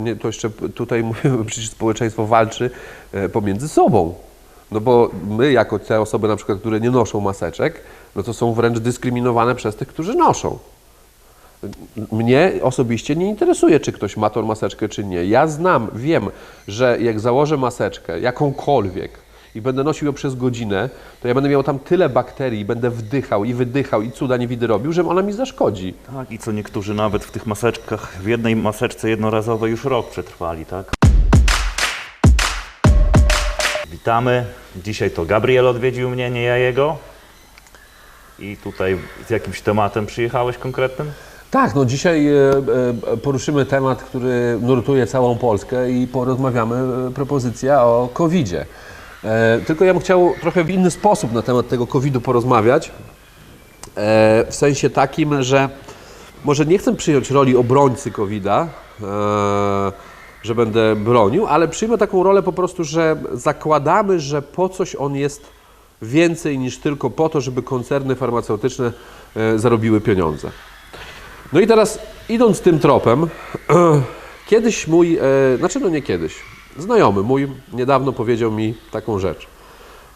Nie, to jeszcze tutaj mówimy, przecież społeczeństwo walczy e, pomiędzy sobą. No bo my, jako te osoby na przykład, które nie noszą maseczek, no to są wręcz dyskryminowane przez tych, którzy noszą. Mnie osobiście nie interesuje, czy ktoś ma tą maseczkę, czy nie. Ja znam, wiem, że jak założę maseczkę, jakąkolwiek, i będę nosił ją przez godzinę, to ja będę miał tam tyle bakterii, będę wdychał i wydychał i cuda niewidy robił, że ona mi zaszkodzi. Tak, i co niektórzy nawet w tych maseczkach, w jednej maseczce jednorazowej już rok przetrwali, tak? Witamy. Dzisiaj to Gabriel odwiedził mnie, nie ja jego. I tutaj z jakimś tematem przyjechałeś konkretnym? Tak, no dzisiaj e, e, poruszymy temat, który nurtuje całą Polskę i porozmawiamy e, propozycja o COVID-zie. E, Tylko ja bym chciał trochę w inny sposób na temat tego COVID-u porozmawiać. E, W sensie takim, że może nie chcę przyjąć roli obrońcy COVID-a, e, że będę bronił, ale przyjmę taką rolę po prostu, że zakładamy, że po coś on jest więcej niż tylko po to, żeby koncerny farmaceutyczne e, zarobiły pieniądze. No i teraz idąc tym tropem, kiedyś mój, e, znaczy no nie kiedyś, znajomy mój niedawno powiedział mi taką rzecz.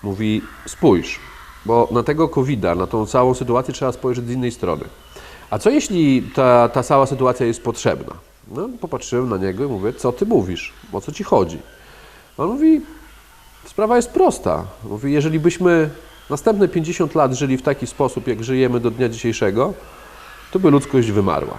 Mówi, spójrz, bo na tego COVID-a, na tą całą sytuację trzeba spojrzeć z innej strony. A co jeśli ta, ta cała sytuacja jest potrzebna? No, popatrzyłem na niego i mówię, co ty mówisz? O co ci chodzi? On mówi, sprawa jest prosta. Mówi, jeżeli byśmy następne 50 lat żyli w taki sposób, jak żyjemy do dnia dzisiejszego, to by ludzkość wymarła.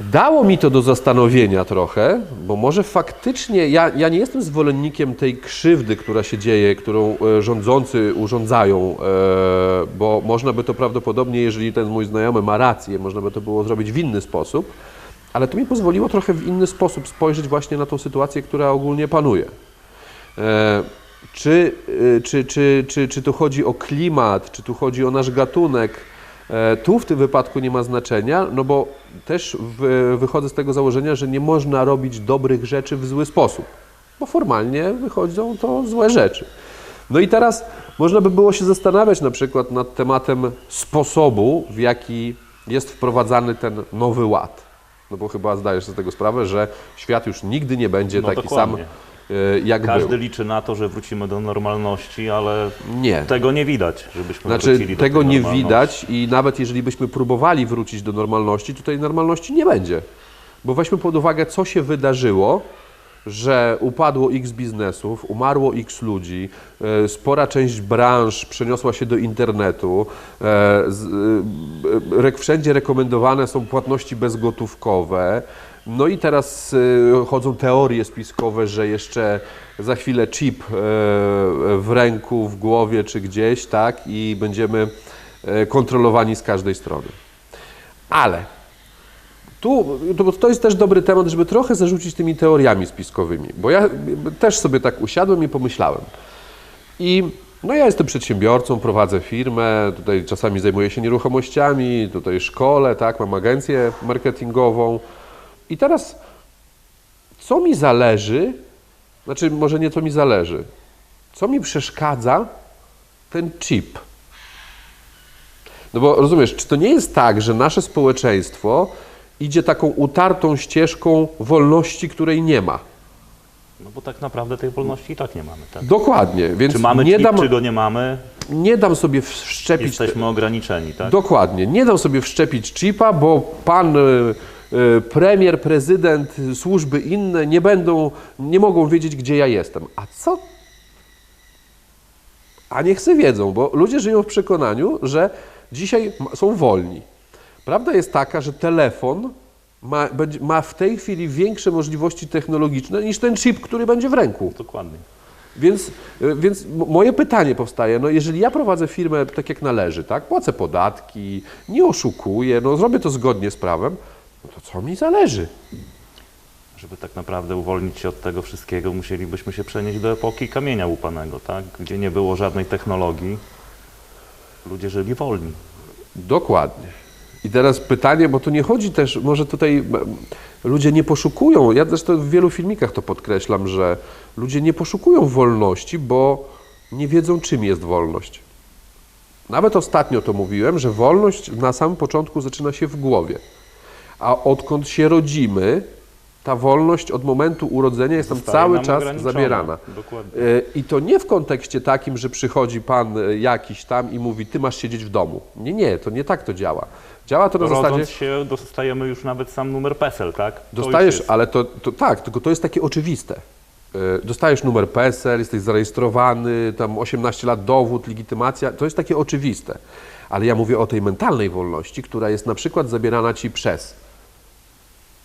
Dało mi to do zastanowienia trochę, bo może faktycznie ja, ja nie jestem zwolennikiem tej krzywdy, która się dzieje, którą e, rządzący urządzają, e, bo można by to prawdopodobnie, jeżeli ten mój znajomy ma rację, można by to było zrobić w inny sposób, ale to mi pozwoliło trochę w inny sposób spojrzeć właśnie na tą sytuację, która ogólnie panuje. E, Czy, y, czy, czy, czy, czy tu chodzi o klimat, czy tu chodzi o nasz gatunek, e, tu w tym wypadku nie ma znaczenia, no bo też wychodzę z tego założenia, że nie można robić dobrych rzeczy w zły sposób, bo formalnie wychodzą to złe rzeczy. No i teraz można by było się zastanawiać na przykład nad tematem sposobu, w jaki jest wprowadzany ten nowy ład. No bo chyba zdajesz sobie z tego sprawę, że świat już nigdy nie będzie No taki dokładnie. sam, e, jak Każdy był. liczy na to, że wrócimy do normalności, ale Nie. tego nie widać, żebyśmy Znaczy, wrócili do tego nie widać i nawet jeżeli byśmy próbowali wrócić do normalności, to tej normalności nie będzie. Bo weźmy pod uwagę, co się wydarzyło, że upadło x biznesów, umarło x ludzi, e, spora część branż przeniosła się do internetu, e, e, wszędzie rekomendowane są płatności bezgotówkowe. No i teraz e, chodzą teorie spiskowe, że jeszcze za chwilę chip e, w ręku, w głowie czy gdzieś, tak, i będziemy e, kontrolowani z każdej strony. Ale tu, to jest też dobry temat, żeby trochę zarzucić tymi teoriami spiskowymi, bo ja też sobie tak usiadłem i pomyślałem. I no ja jestem przedsiębiorcą, prowadzę firmę, tutaj czasami zajmuję się nieruchomościami, tutaj szkole, tak, mam agencję marketingową. I teraz co mi zależy, znaczy może nie co mi zależy, co mi przeszkadza ten chip? No bo rozumiesz, czy to nie jest tak, że nasze społeczeństwo idzie taką utartą ścieżką wolności, której nie ma? No bo tak naprawdę tej wolności i tak nie mamy, tak? Dokładnie, więc Czy mamy nie, chip, dam, czy go nie mamy, nie dam sobie wszczepić. jesteśmy ograniczeni, tak? Dokładnie, nie dam sobie wszczepić chipa, bo pan y, premier, prezydent, y, służby inne nie będą, nie mogą wiedzieć, gdzie ja jestem. A co? A niech sobie wiedzą, bo ludzie żyją w przekonaniu, że dzisiaj są wolni. Prawda jest taka, że telefon ma, ma w tej chwili większe możliwości technologiczne niż ten chip, który będzie w ręku. Dokładnie. Więc, y, więc moje pytanie powstaje, no jeżeli ja prowadzę firmę tak jak należy, tak, płacę podatki, nie oszukuję, no zrobię to zgodnie z prawem, no to co mi zależy? Żeby tak naprawdę uwolnić się od tego wszystkiego, musielibyśmy się przenieść do epoki kamienia łupanego, tak? Gdzie nie było żadnej technologii. Ludzie żyli wolni. Dokładnie. I teraz pytanie, bo tu nie chodzi też, może tutaj ludzie nie poszukują, ja zresztą w wielu filmikach to podkreślam, że ludzie nie poszukują wolności, bo nie wiedzą czym jest wolność. Nawet ostatnio to mówiłem, że wolność na samym początku zaczyna się w głowie. A odkąd się rodzimy, Ta wolność od momentu urodzenia jest nam Zostaje cały nam czas zabierana. Dokładnie. E, I to nie w kontekście takim, że przychodzi pan e, jakiś tam i mówi, ty masz siedzieć w domu. Nie, nie, to nie tak to działa. Działa to na zasadzie, Rodząc się dostajemy już nawet sam numer PESEL, tak? To dostajesz, ale to, to tak, tylko to jest takie oczywiste. E, Dostajesz numer PESEL, jesteś zarejestrowany, tam 18 lat dowód, legitymacja, to jest takie oczywiste. Ale ja mówię o tej mentalnej wolności, która jest na przykład zabierana ci przez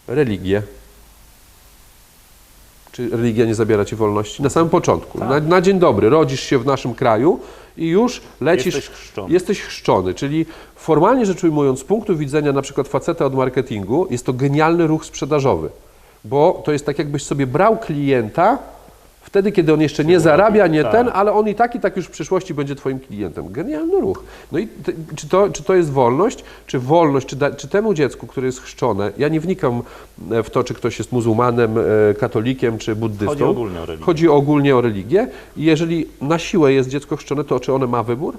religię. Czy religia nie zabiera ci wolności? Na samym początku. Tak. Na, na dzień dobry, rodzisz się w naszym kraju i już lecisz. Jesteś chrzczony. Jesteś chrzczony, czyli formalnie rzecz ujmując, z punktu widzenia na przykład faceta od marketingu, jest to genialny ruch sprzedażowy, bo to jest tak, jakbyś sobie brał klienta wtedy, kiedy on jeszcze nie zarabia, nie tak. ten, ale on i tak i tak już w przyszłości będzie Twoim klientem. Genialny ruch. No i czy, to, czy to jest wolność? Czy wolność, czy, da, czy temu dziecku, które jest chrzczone, ja nie wnikam e, w to, czy ktoś jest muzułmanem, e, katolikiem, czy buddystą. Chodzi ogólnie o religię. Chodzi ogólnie o religię. I jeżeli na siłę jest dziecko chrzczone, to czy one ma wybór?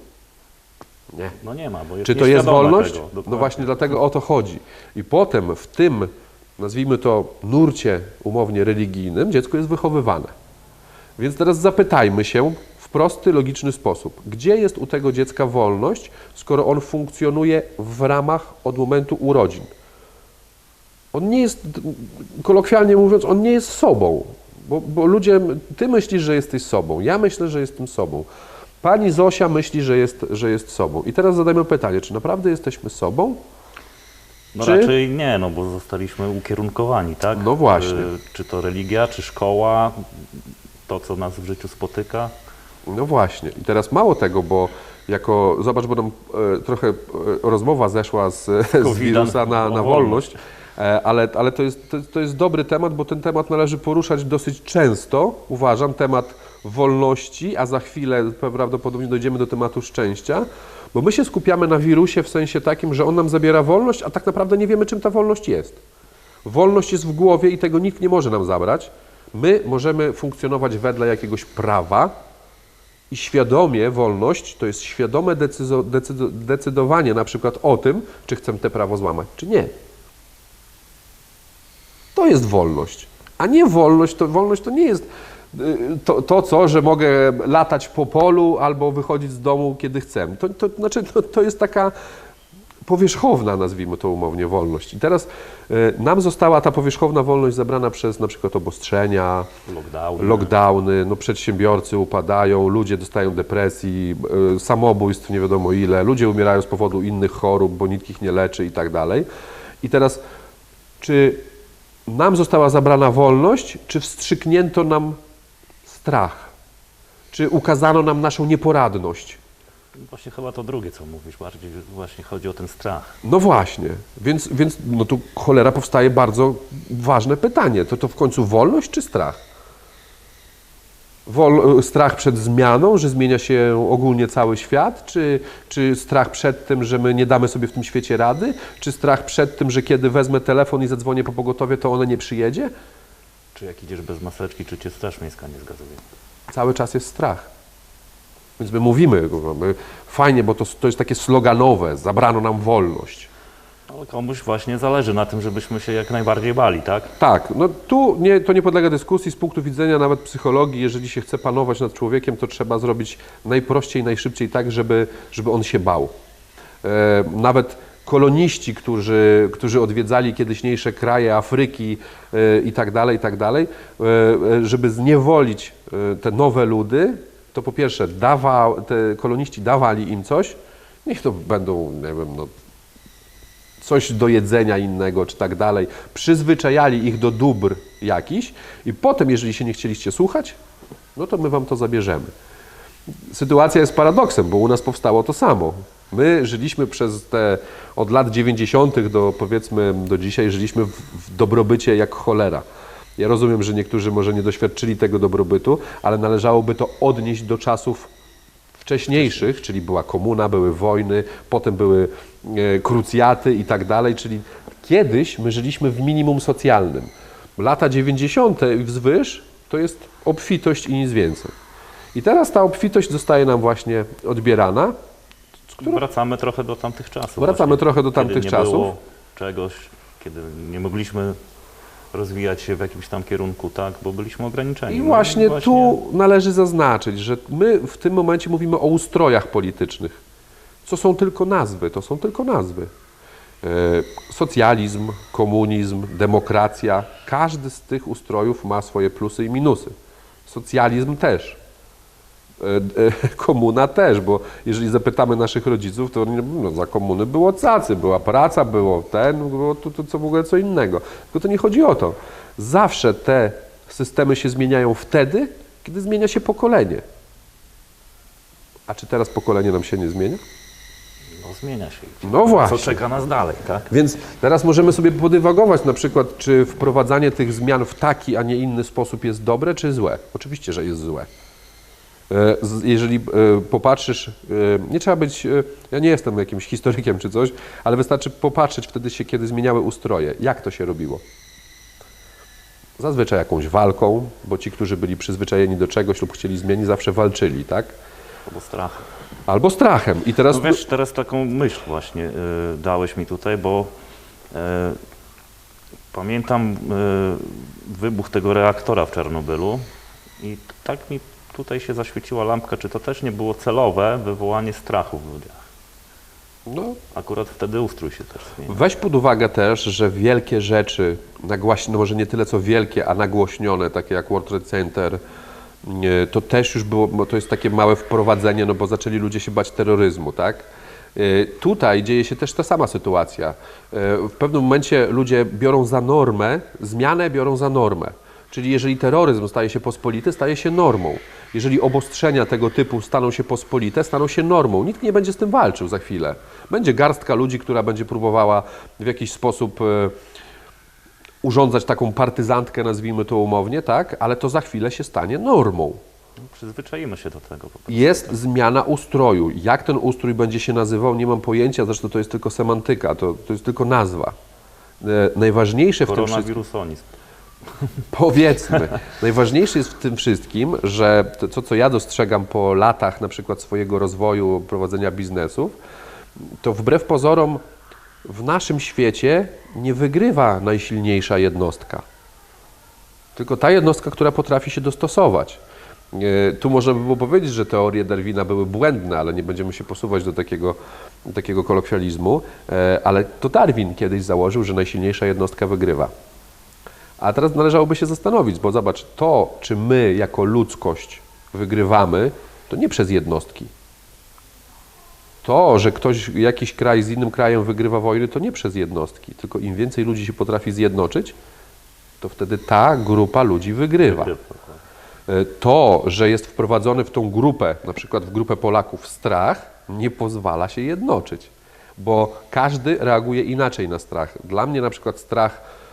Nie. No nie ma, bo jest Czy to jest wolność? Tego, no właśnie dlatego o to chodzi. I potem w tym, nazwijmy to, nurcie umownie religijnym, dziecko jest wychowywane. Więc teraz zapytajmy się w prosty, logiczny sposób, gdzie jest u tego dziecka wolność, skoro on funkcjonuje w ramach od momentu urodzin? On nie jest, kolokwialnie mówiąc, on nie jest sobą. Bo, bo ludzie, ty myślisz, że jesteś sobą, ja myślę, że jestem sobą. Pani Zosia myśli, że jest, że jest sobą. I teraz zadajmy pytanie, czy naprawdę jesteśmy sobą? No czy- raczej nie, no bo zostaliśmy ukierunkowani, tak? No właśnie. Y, Czy to religia, czy szkoła, to co nas w życiu spotyka. No właśnie. I teraz mało tego, bo jako, zobacz, bo nam e, trochę e, rozmowa zeszła z, z wirusa na, na na wolność, e, ale, ale to, jest, to, to jest dobry temat, bo ten temat należy poruszać dosyć często, uważam, temat wolności, a za chwilę prawdopodobnie dojdziemy do tematu szczęścia, bo my się skupiamy na wirusie w sensie takim, że on nam zabiera wolność, a tak naprawdę nie wiemy, czym ta wolność jest. Wolność jest w głowie i tego nikt nie może nam zabrać. My możemy funkcjonować wedle jakiegoś prawa, i świadomie wolność to jest świadome decydowanie na przykład o tym, czy chcę te prawo złamać, czy nie. To jest wolność. A nie wolność, to wolność to nie jest y, to, to co, że mogę latać po polu albo wychodzić z domu, kiedy chcę. To, to, znaczy, to, to jest taka powierzchowna, nazwijmy to umownie, wolność. I teraz y, nam została ta powierzchowna wolność zabrana przez na przykład obostrzenia, Lockdown. lockdowny, no przedsiębiorcy upadają, ludzie dostają depresji, y, samobójstw nie wiadomo ile, ludzie umierają z powodu innych chorób, bo nikt ich nie leczy i tak dalej. I teraz, czy nam została zabrana wolność, czy wstrzyknięto nam strach? Czy ukazano nam naszą nieporadność? Właśnie chyba to drugie, co mówisz, bardziej właśnie chodzi o ten strach. No właśnie, więc, więc no tu cholera powstaje bardzo ważne pytanie. To to w końcu wolność czy strach? Wol, strach przed zmianą, że zmienia się ogólnie cały świat, czy, czy strach przed tym, że my nie damy sobie w tym świecie rady, czy strach przed tym, że kiedy wezmę telefon i zadzwonię po pogotowie, to ono nie przyjedzie? Czy jak idziesz bez maseczki, czy cię Straż Miejska nie zgazuje? Cały czas jest strach. Więc my mówimy, my, fajnie, bo to, to jest takie sloganowe, zabrano nam wolność. Ale komuś właśnie zależy na tym, żebyśmy się jak najbardziej bali, tak? Tak, no tu nie, to nie podlega dyskusji z punktu widzenia nawet psychologii. Jeżeli się chce panować nad człowiekiem, to trzeba zrobić najprościej, najszybciej tak, żeby, żeby on się bał. E, nawet koloniści, którzy, którzy odwiedzali kiedyśniejsze kraje Afryki e, i tak dalej, i tak dalej, e, e, żeby zniewolić e, te nowe ludy, to po pierwsze dawa, te koloniści dawali im coś, niech to będą, nie wiem, no, coś do jedzenia innego, czy tak dalej, przyzwyczajali ich do dóbr jakichś i potem, jeżeli się nie chcieliście słuchać, no to my wam to zabierzemy. Sytuacja jest paradoksem, bo u nas powstało to samo. My żyliśmy przez te od lat 90. do powiedzmy do dzisiaj, żyliśmy w, w dobrobycie jak cholera. Ja rozumiem, że niektórzy może nie doświadczyli tego dobrobytu, ale należałoby to odnieść do czasów wcześniejszych, czyli była komuna, były wojny, potem były e, krucjaty i tak dalej, czyli kiedyś my żyliśmy w minimum socjalnym. Lata 90. i wzwyż to jest obfitość i nic więcej. I teraz ta obfitość zostaje nam właśnie odbierana. Wracamy trochę do tamtych czasów. Wracamy trochę do kiedy tamtych nie czasów. Było czegoś, kiedy nie mogliśmy rozwijać się w jakimś tam kierunku, tak, bo byliśmy ograniczeni. I No właśnie, tu należy zaznaczyć, że my w tym momencie mówimy o ustrojach politycznych. Co są tylko nazwy, to są tylko nazwy. E, Socjalizm, komunizm, demokracja, każdy z tych ustrojów ma swoje plusy i minusy. Socjalizm też. E, e, Komuna też, bo jeżeli zapytamy naszych rodziców, to oni, no, za komuny było cacy, była praca, było ten, było to, to co w ogóle co innego. Tylko to nie chodzi o to. Zawsze te systemy się zmieniają wtedy, kiedy zmienia się pokolenie. A czy teraz pokolenie nam się nie zmienia? No, zmienia się. No właśnie. Co czeka nas dalej, tak? Więc teraz możemy sobie podywagować na przykład, czy wprowadzanie tych zmian w taki, a nie inny sposób jest dobre, czy złe. Oczywiście, że jest złe. E, Jeżeli e, popatrzysz, e, nie trzeba być, ja nie jestem jakimś historykiem czy coś, ale wystarczy popatrzeć wtedy się, kiedy zmieniały ustroje. Jak to się robiło? Zazwyczaj jakąś walką, bo ci, którzy byli przyzwyczajeni do czegoś lub chcieli zmienić, zawsze walczyli, tak? Albo strach. Albo strachem. I teraz No wiesz, teraz taką myśl właśnie dałeś mi tutaj, bo pamiętam wybuch tego reaktora w Czarnobylu i tak mi tutaj się zaświeciła lampka, czy to też nie było celowe wywołanie strachu w ludziach. no, Akurat wtedy ustrój się też zmienił. Weź pod uwagę też, że wielkie rzeczy, no może nie tyle co wielkie, a nagłośnione, takie jak World Trade Center, to też już było, bo to jest takie małe wprowadzenie, no bo zaczęli ludzie się bać terroryzmu, tak? E, Tutaj dzieje się też ta sama sytuacja. E, W pewnym momencie ludzie biorą za normę, zmianę biorą za normę. Czyli jeżeli terroryzm staje się pospolity, staje się normą. Jeżeli obostrzenia tego typu staną się pospolite, staną się normą. Nikt nie będzie z tym walczył za chwilę. Będzie garstka ludzi, która będzie próbowała w jakiś sposób e, urządzać taką partyzantkę, nazwijmy to umownie, tak? Ale to za chwilę się stanie normą. No, Przyzwyczaimy się do tego po prostu. Jest zmiana ustroju. Jak ten ustrój będzie się nazywał, nie mam pojęcia, zresztą to jest tylko semantyka, to, to jest tylko nazwa. E, Najważniejsze w tym wszystkim... Powiedzmy. Najważniejsze jest w tym wszystkim, że to, co ja dostrzegam po latach na przykład swojego rozwoju, prowadzenia biznesów, to wbrew pozorom w naszym świecie nie wygrywa najsilniejsza jednostka. Tylko ta jednostka, która potrafi się dostosować. E, Tu można by było powiedzieć, że teorie Darwina były błędne, ale nie będziemy się posuwać do takiego, takiego kolokwializmu, e, ale to Darwin kiedyś założył, że najsilniejsza jednostka wygrywa. A teraz należałoby się zastanowić, bo zobacz, to, czy my jako ludzkość wygrywamy, to nie przez jednostki. To, że ktoś, jakiś kraj z innym krajem wygrywa wojny, to nie przez jednostki, tylko im więcej ludzi się potrafi zjednoczyć, to wtedy ta grupa ludzi wygrywa. E, To, że jest wprowadzony w tą grupę, na przykład w grupę Polaków, strach, nie pozwala się jednoczyć, bo każdy reaguje inaczej na strach. Dla mnie na przykład strach,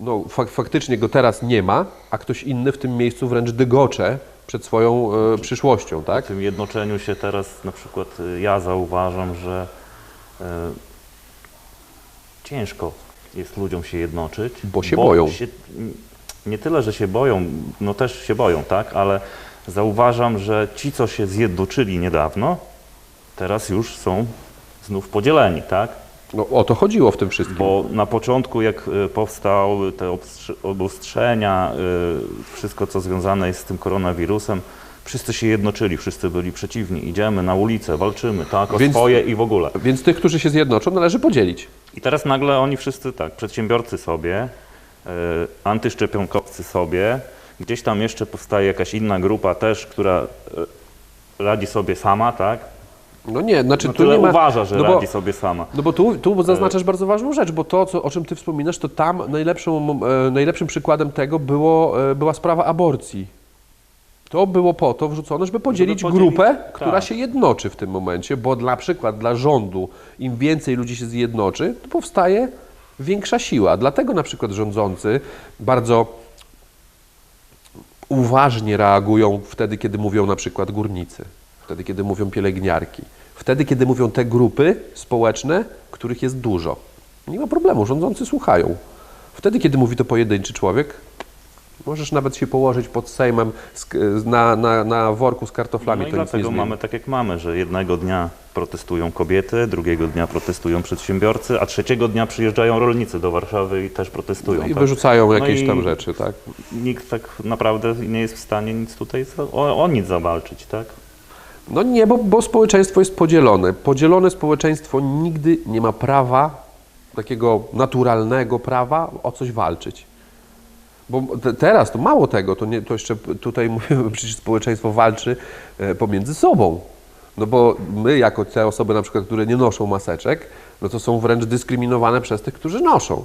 no fak faktycznie go teraz nie ma, a ktoś inny w tym miejscu wręcz dygocze przed swoją e, przyszłością, W tak? tym jednoczeniu się teraz na przykład y, ja zauważam, że y, ciężko jest ludziom się jednoczyć. Bo się boją. Się, nie tyle, że się boją, no też się boją, tak, ale zauważam, że ci, co się zjednoczyli niedawno, teraz już są znów podzieleni, tak? No, o to chodziło w tym wszystkim. Bo na początku, jak y, powstały te obostrzenia, y, wszystko co związane jest z tym koronawirusem, wszyscy się jednoczyli, wszyscy byli przeciwni. Idziemy na ulicę, walczymy, tak, o Więc- swoje i w ogóle. Więc tych, którzy się zjednoczą, należy podzielić. I teraz nagle oni wszyscy tak, przedsiębiorcy sobie, y, antyszczepionkowcy sobie, gdzieś tam jeszcze powstaje jakaś inna grupa też, która radzi sobie sama, tak? No nie, znaczy No tu nie ma... uważa, że no bo- radzi sobie sama. No bo tu, tu zaznaczasz bardzo ważną rzecz, bo to, co, o czym ty wspominasz, to tam najlepszą, e, najlepszym przykładem tego było, e, była sprawa aborcji. To było po to wrzucone, żeby podzielić podzielić- grupę, tak. która się jednoczy w tym momencie, bo na przykład dla rządu im więcej ludzi się zjednoczy, to powstaje większa siła. Dlatego na przykład rządzący bardzo uważnie reagują wtedy, kiedy mówią na przykład górnicy, wtedy, kiedy mówią pielęgniarki, wtedy, kiedy mówią te grupy społeczne, których jest dużo. Nie ma problemu, rządzący słuchają. Wtedy, kiedy mówi to pojedynczy człowiek, Możesz nawet się położyć pod Sejmem na, na, na worku z kartoflami, No i to dlatego mamy tak jak mamy, że jednego dnia protestują kobiety, drugiego dnia protestują przedsiębiorcy, a trzeciego dnia przyjeżdżają rolnicy do Warszawy i też protestują. No I tak? wyrzucają No jakieś tam rzeczy, tak? Nikt tak naprawdę nie jest w stanie nic tutaj o, o nic zawalczyć, tak? No nie, bo, bo społeczeństwo jest podzielone. Podzielone społeczeństwo nigdy nie ma prawa, takiego naturalnego prawa, o coś walczyć. Bo te, teraz to mało tego, to, nie, to jeszcze tutaj mówimy, przecież społeczeństwo walczy e, pomiędzy sobą. No bo my, jako te osoby na przykład, które nie noszą maseczek, no to są wręcz dyskryminowane przez tych, którzy noszą.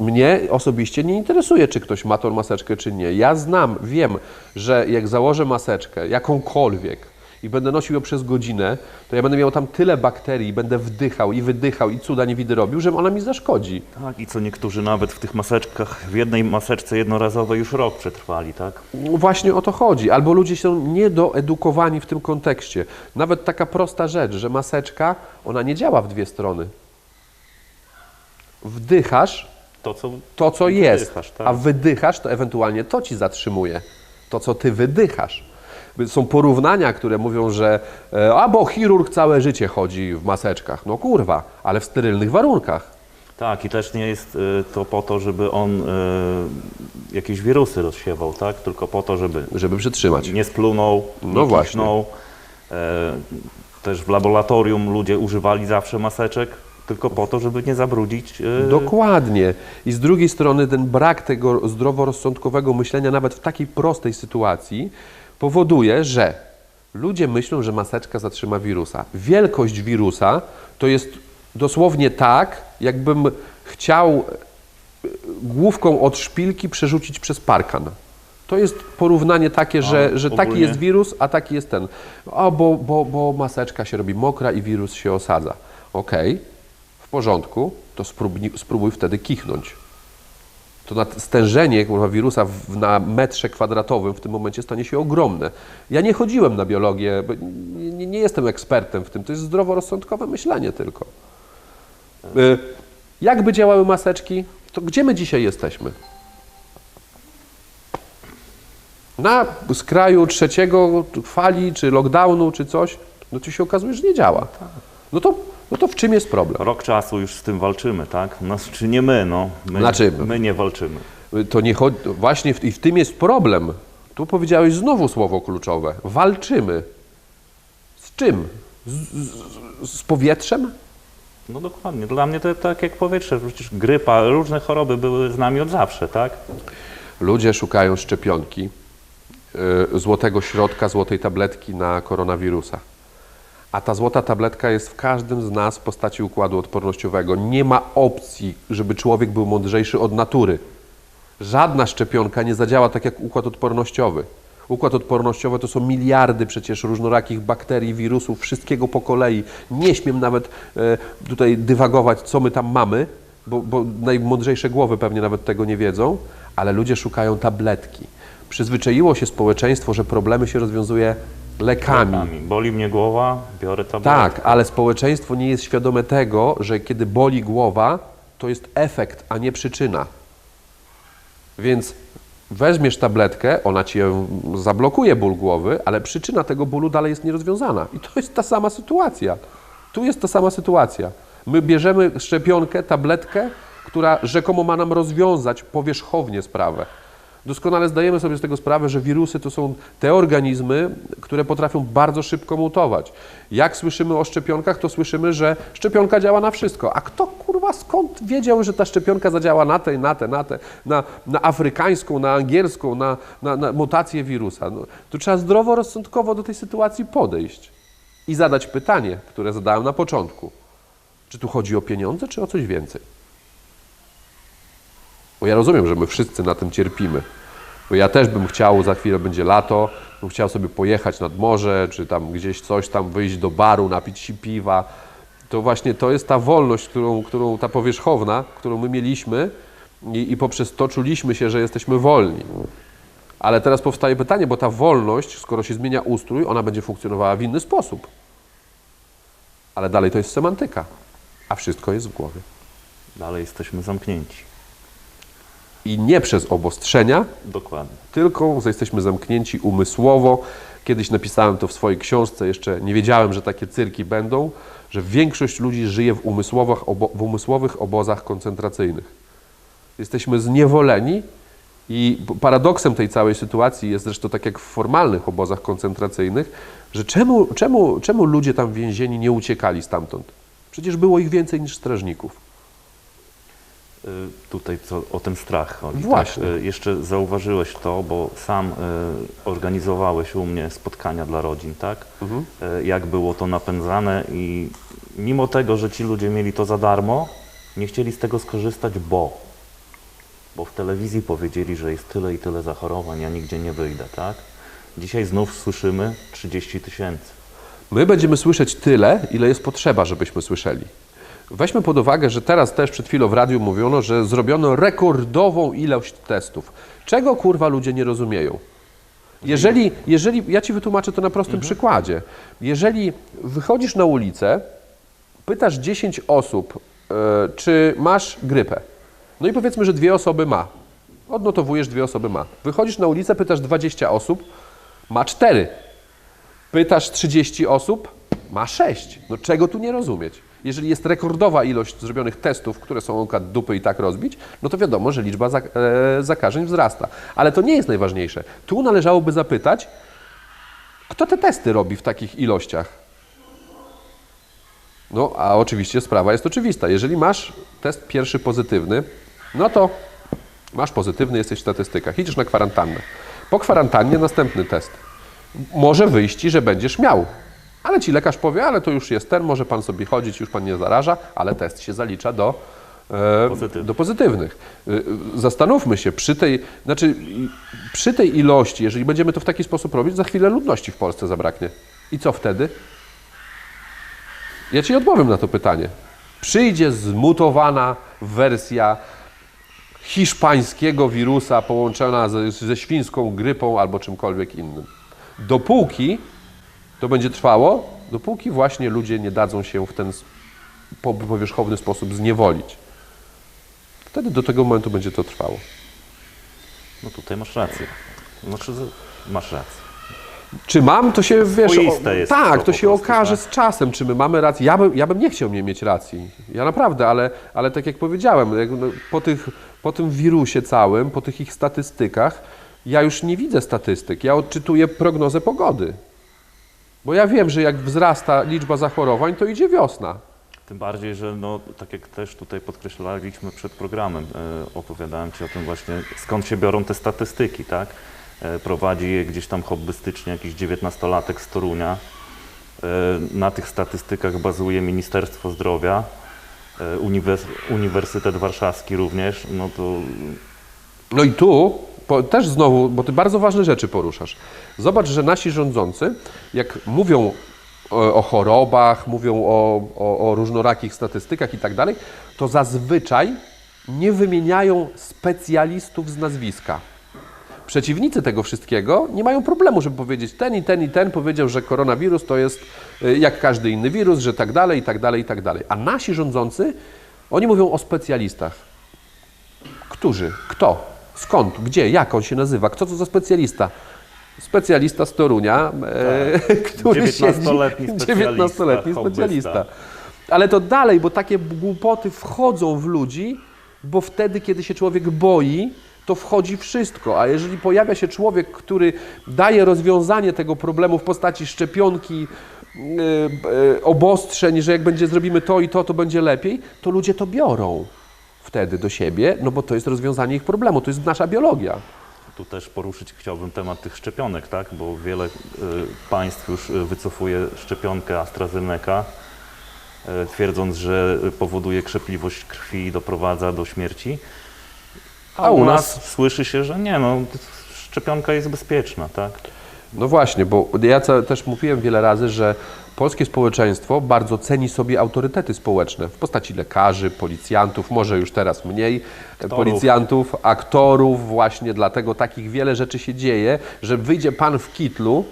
Mnie osobiście nie interesuje, czy ktoś ma tą maseczkę, czy nie. Ja znam, wiem, że jak założę maseczkę, jakąkolwiek, i będę nosił ją przez godzinę, to ja będę miał tam tyle bakterii, będę wdychał i wydychał i cuda niewidy robił, że ona mi zaszkodzi. Tak, i co niektórzy nawet w tych maseczkach, w jednej maseczce jednorazowej już rok przetrwali, tak? No Właśnie o to chodzi. Albo ludzie są niedoedukowani w tym kontekście. Nawet taka prosta rzecz, że maseczka, ona nie działa w dwie strony. Wdychasz, To, co, to, co jest, tak? a wydychasz, to ewentualnie to ci zatrzymuje. To, co ty wydychasz. Są porównania, które mówią, że e, a bo chirurg całe życie chodzi w maseczkach. No kurwa, ale w sterylnych warunkach. Tak, i też nie jest y, to po to, żeby on y, jakieś wirusy rozsiewał, tak? Tylko po to, żeby Żeby przytrzymać. nie splunął, nie No właśnie. kichnął. E, też w laboratorium ludzie używali zawsze maseczek, tylko po to, żeby nie zabrudzić. y, Dokładnie. I z drugiej strony ten brak tego zdroworozsądkowego myślenia nawet w takiej prostej sytuacji powoduje, że ludzie myślą, że maseczka zatrzyma wirusa. Wielkość wirusa to jest dosłownie tak, jakbym chciał e, główką od szpilki przerzucić przez parkan. To jest porównanie takie, że, że taki jest wirus, a taki jest ten. O, bo, bo, bo maseczka się robi mokra i wirus się osadza. Okej, w porządku, to spróbuj, spróbuj wtedy kichnąć. To stężenie wirusa w, na metrze kwadratowym w tym momencie stanie się ogromne. Ja nie chodziłem na biologię, nie, nie, jestem ekspertem w tym, to jest zdroworozsądkowe myślenie tylko. Y, Jak by działały maseczki, to gdzie my dzisiaj jesteśmy? Na skraju trzeciego fali, czy lockdownu, czy coś, no to się okazuje, że nie działa. No to, no to w czym jest problem? Rok czasu już z tym walczymy, tak? No, czy nie my, no. My, Znaczy- my nie walczymy. To nie chodzi, właśnie w, i w tym jest problem. Tu powiedziałeś znowu słowo kluczowe. Walczymy. Z czym? Z, z, z powietrzem? No dokładnie. Dla mnie to tak jak powietrze. Przecież grypa, różne choroby były z nami od zawsze, tak? Ludzie szukają szczepionki, y, złotego środka, złotej tabletki na koronawirusa. A ta złota tabletka jest w każdym z nas w postaci układu odpornościowego. Nie ma opcji, żeby człowiek był mądrzejszy od natury. Żadna szczepionka nie zadziała tak jak układ odpornościowy. Układ odpornościowy to są miliardy przecież różnorakich bakterii, wirusów, wszystkiego po kolei. Nie śmiem nawet e, tutaj dywagować, co my tam mamy, bo, bo najmądrzejsze głowy pewnie nawet tego nie wiedzą, ale ludzie szukają tabletki. Przyzwyczaiło się społeczeństwo, że problemy się rozwiązuje lekami. Lekami. Boli mnie głowa, biorę tabletkę. Tak, ale społeczeństwo nie jest świadome tego, że kiedy boli głowa, to jest efekt, a nie przyczyna. Więc weźmiesz tabletkę, ona ci zablokuje ból głowy, ale przyczyna tego bólu dalej jest nierozwiązana. I to jest ta sama sytuacja. Tu jest ta sama sytuacja. My bierzemy szczepionkę, tabletkę, która rzekomo ma nam rozwiązać powierzchownie sprawę. Doskonale zdajemy sobie z tego sprawę, że wirusy to są te organizmy, które potrafią bardzo szybko mutować. Jak słyszymy o szczepionkach, to słyszymy, że szczepionka działa na wszystko. A kto kurwa skąd wiedział, że ta szczepionka zadziała na te, na te, na te, na, na afrykańską, na angielską, na, na, na mutację wirusa? No, to trzeba zdroworozsądkowo do tej sytuacji podejść i zadać pytanie, które zadałem na początku. Czy tu chodzi o pieniądze, czy o coś więcej? Bo ja rozumiem, że my wszyscy na tym cierpimy. Bo ja też bym chciał, za chwilę będzie lato, bym chciał sobie pojechać nad morze, czy tam gdzieś coś tam, wyjść do baru, napić się piwa. To właśnie to jest ta wolność, którą, którą ta powierzchowna, którą my mieliśmy i, i poprzez to czuliśmy się, że jesteśmy wolni. Ale teraz powstaje pytanie, bo ta wolność, skoro się zmienia ustrój, ona będzie funkcjonowała w inny sposób. Ale dalej to jest semantyka, a wszystko jest w głowie. Dalej jesteśmy zamknięci. I nie przez obostrzenia, Dokładnie. tylko że jesteśmy zamknięci umysłowo. Kiedyś napisałem to w swojej książce, jeszcze nie wiedziałem, że takie cyrki będą, że większość ludzi żyje w umysłowych, obo, w umysłowych obozach koncentracyjnych. Jesteśmy zniewoleni i paradoksem tej całej sytuacji jest zresztą tak jak w formalnych obozach koncentracyjnych, że czemu, czemu, czemu ludzie tam więzieni nie uciekali stamtąd? Przecież było ich więcej niż strażników. Y, Tutaj co, o ten strach chodzi. Właśnie. Tak? Jeszcze zauważyłeś to, bo sam y, organizowałeś u mnie spotkania dla rodzin, tak? Mhm. Y, Jak było to napędzane i mimo tego, że ci ludzie mieli to za darmo, nie chcieli z tego skorzystać, bo bo w telewizji powiedzieli, że jest tyle i tyle zachorowań, ja nigdzie nie wyjdę, tak? Dzisiaj znów słyszymy 30 tysięcy. My będziemy słyszeć tyle, ile jest potrzeba, żebyśmy słyszeli. Weźmy pod uwagę, że teraz też przed chwilą w radiu mówiono, że zrobiono rekordową ilość testów. Czego kurwa ludzie nie rozumieją? Jeżeli, jeżeli ja ci wytłumaczę to na prostym przykładzie. Jeżeli wychodzisz na ulicę, pytasz 10 osób, e, czy masz grypę. No i powiedzmy, że dwie osoby ma. Odnotowujesz, dwie osoby ma. Wychodzisz na ulicę, pytasz 20 osób, ma 4. Pytasz 30 osób, ma 6. No czego tu nie rozumieć? Jeżeli jest rekordowa ilość zrobionych testów, które są okad dupy i tak rozbić, no to wiadomo, że liczba e, zakażeń wzrasta. Ale to nie jest najważniejsze. Tu należałoby zapytać, kto te testy robi w takich ilościach? No, a oczywiście sprawa jest oczywista. Jeżeli masz test pierwszy pozytywny, no to masz pozytywny, jesteś w statystykach, idziesz na kwarantannę. Po kwarantannie następny test. Może wyjść że będziesz miał. Ale ci lekarz powie, ale to już jest ten, może pan sobie chodzić, już pan nie zaraża, ale test się zalicza do, e, Pozytywnych. do pozytywnych. Y, Zastanówmy się, przy tej, znaczy, przy tej ilości, jeżeli będziemy to w taki sposób robić, za chwilę ludności w Polsce zabraknie. I co wtedy? Ja ci odpowiem na to pytanie. Przyjdzie zmutowana wersja hiszpańskiego wirusa połączona ze, ze świńską grypą albo czymkolwiek innym. Dopóki to będzie trwało, dopóki właśnie ludzie nie dadzą się w ten powierzchowny sposób zniewolić. Wtedy do tego momentu będzie to trwało. No tutaj masz rację. Znaczy, masz rację. Czy mam, to się wiesz. Swoiste jest tak, to to się prostu, okaże tak. z czasem, czy my mamy rację. Ja bym, ja bym nie chciał nie mieć racji. Ja naprawdę, ale, ale tak jak powiedziałem, jak, no, po, tych, po tym wirusie całym, po tych ich statystykach, ja już nie widzę statystyk. Ja odczytuję prognozę pogody. Bo ja wiem, że jak wzrasta liczba zachorowań, to idzie wiosna. Tym bardziej, że no, tak jak też tutaj podkreślaliśmy przed programem, e, opowiadałem Ci o tym właśnie, skąd się biorą te statystyki, tak? E, prowadzi je gdzieś tam hobbystycznie jakiś dziewiętnastolatek z Torunia. E, na tych statystykach bazuje Ministerstwo Zdrowia, e, Uniwers Uniwersytet Warszawski również, no to No i tu po, też znowu, bo ty bardzo ważne rzeczy poruszasz. Zobacz, że nasi rządzący, jak mówią o, o chorobach, mówią o, o, o różnorakich statystykach i tak dalej, to zazwyczaj nie wymieniają specjalistów z nazwiska. Przeciwnicy tego wszystkiego nie mają problemu, żeby powiedzieć ten i ten i ten powiedział, że koronawirus to jest y, jak każdy inny wirus, że tak dalej, i tak dalej, i tak dalej. A nasi rządzący, oni mówią o specjalistach. Którzy? Kto? Skąd? Gdzie? Jak on się nazywa? Kto to za specjalista? Specjalista z Torunia, e, który 19-letni siedzi... specjalista, 19-letni hobbysta. specjalista. Ale to dalej, bo takie głupoty wchodzą w ludzi, bo wtedy, kiedy się człowiek boi, to wchodzi wszystko. A jeżeli pojawia się człowiek, który daje rozwiązanie tego problemu w postaci szczepionki, yy, yy, obostrzeń, że jak będzie zrobimy to i to, to będzie lepiej, to ludzie to biorą wtedy do siebie, no bo to jest rozwiązanie ich problemu, to jest nasza biologia. Tu też poruszyć chciałbym temat tych szczepionek, tak? bo wiele y, państw już y, wycofuje szczepionkę AstraZeneca, y, twierdząc, że powoduje krzepliwość krwi i doprowadza do śmierci. A, u nas słyszy się, że nie, no, szczepionka jest bezpieczna, tak? No właśnie, bo ja też mówiłem wiele razy, że polskie społeczeństwo bardzo ceni sobie autorytety społeczne w postaci lekarzy, policjantów, może już teraz mniej policjantów, aktorów, właśnie dlatego takich wiele rzeczy się dzieje, że wyjdzie pan w kitlu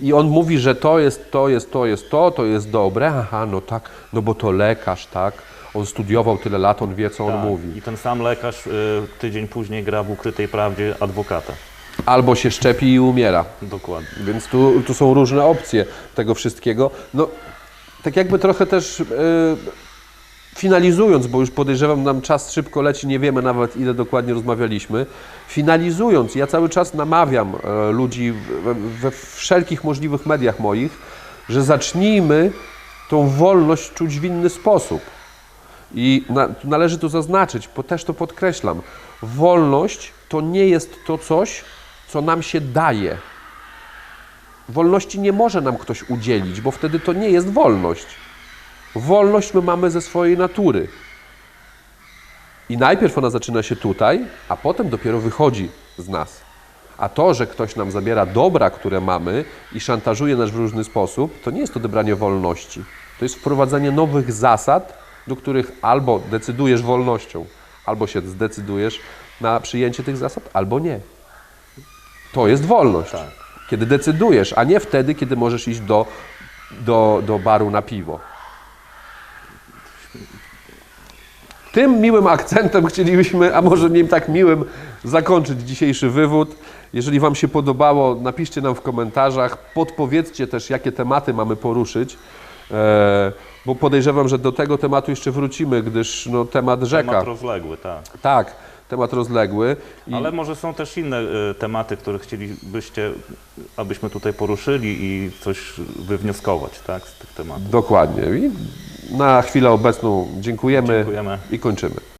i on mówi, że to jest, to jest, to jest to, to jest dobre, aha, no tak, no bo to lekarz, tak, on studiował tyle lat, on wie, co on Tak. mówi. I ten sam lekarz y, tydzień później gra w ukrytej prawdzie adwokata. Albo się szczepi i umiera. Dokładnie. Więc tu, tu są różne opcje tego wszystkiego. No, tak jakby trochę też e, finalizując, bo już podejrzewam, nam czas szybko leci, nie wiemy nawet ile dokładnie rozmawialiśmy. Finalizując, ja cały czas namawiam e, ludzi we, we wszelkich możliwych mediach moich, że zacznijmy tą wolność czuć w inny sposób. I na, należy to zaznaczyć, bo też to podkreślam. Wolność to nie jest to coś, co nam się daje. Wolności nie może nam ktoś udzielić, bo wtedy to nie jest wolność. Wolność my mamy ze swojej natury. I najpierw ona zaczyna się tutaj, a potem dopiero wychodzi z nas. A to, że ktoś nam zabiera dobra, które mamy i szantażuje nas w różny sposób, to nie jest odebranie wolności. To jest wprowadzenie nowych zasad, do których albo decydujesz wolnością, albo się zdecydujesz na przyjęcie tych zasad, albo nie. To jest wolność. Kiedy decydujesz, a nie wtedy, kiedy możesz iść do, do, do baru na piwo. Tym miłym akcentem chcielibyśmy, a może nie tak miłym, zakończyć dzisiejszy wywód. Jeżeli Wam się podobało, napiszcie nam w komentarzach, podpowiedzcie też, jakie tematy mamy poruszyć, e, bo podejrzewam, że do tego tematu jeszcze wrócimy, gdyż no, temat rzeka. Temat rozległy, tak. Tak, temat rozległy. I Ale może są też inne y, tematy, które chcielibyście, abyśmy tutaj poruszyli i coś wywnioskować tak, z tych tematów. Dokładnie. I na chwilę obecną dziękujemy Dziękujemy. i kończymy.